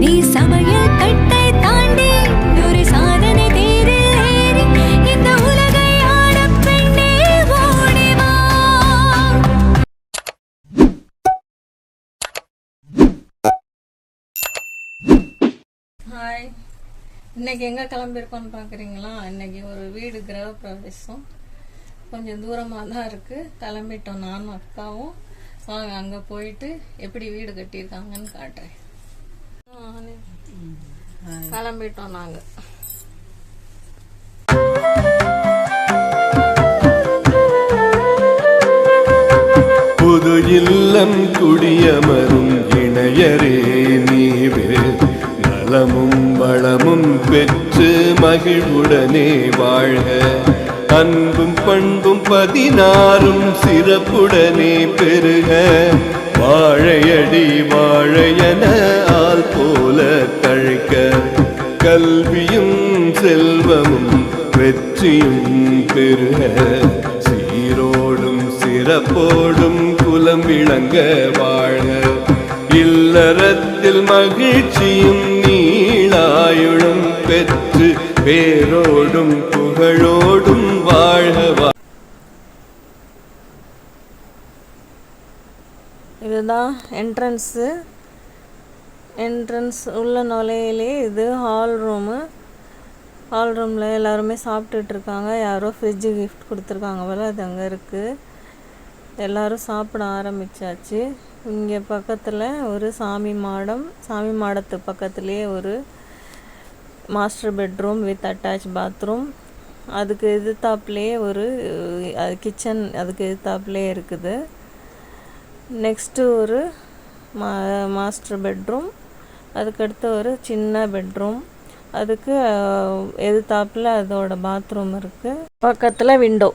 நீ சமையல் கட்டை தாண்டி ஒரு சாதனை தேரில் ஏறி இந்த உலகை பெண்ணே ஹாய் இன்னைக்கு எங்கே கிளம்பியிருக்கோன்னு பார்க்குறீங்களா இன்னைக்கு ஒரு வீடு கிரக பிரவேசம் கொஞ்சம் தூரமாக தான் இருக்குது கிளம்பிட்டோம். நானும் அக்காவும். வாங்க அங்கே போயிட்டு எப்படி வீடு கட்டியிருக்காங்கன்னு காட்டுறேன். கிளம்பிட்டோம் நாங்கள் புது இல்லம் குடியமரும் இணையரே நீவே. நலமும் வளமும் பெற்று மகிழ்வுடனே வாழ்க. அன்பும் பண்பும் பதினாறும் சிறப்புடனே பெருக. வாழையடி வாழையன ஆள் போல தழைக்க. கல்வியும் செல்வமும் வெற்றியும் பெருக சீரோடும் சிறப்போடும் குலம் விளங்க வாழ. இல்லறத்தில் மகிழ்ச்சியும் நீளாயுளும் பெற்று பேரோடும் புகழோடும் வாழ்க வா- இதுதான் என்ட்ரன்ஸு என்ட்ரன்ஸ் உள்ள நுழையிலே இது ஹால் ரூமு ஹால் ரூமில் எல்லாருமே சாப்பிட்டுட்ருக்காங்க யாரோ ஃப்ரிட்ஜு கிஃப்ட் கொடுத்துருக்காங்க போல் அது அங்கே இருக்குது எல்லோரும் சாப்பிட ஆரம்பிச்சாச்சு. இங்கே பக்கத்தில் ஒரு சாமி மாடம் சாமி மாடத்து பக்கத்துலேயே ஒரு master bedroom with attach bathroom அதுக்கு எதிர்த்தாப்புலேயே ஒரு கிச்சன் அதுக்கு எதிர்த்தாப்புலேயே இருக்குது. நெக்ஸ்ட்டு ஒரு மா மாஸ்டர் பெட்ரூம். அதுக்கடுத்து ஒரு சின்ன பெட்ரூம். அதுக்கு அஹ், எதிர்த்தாப்புல அதோட பாத்ரூம் இருக்குது பக்கத்தில் விண்டோ.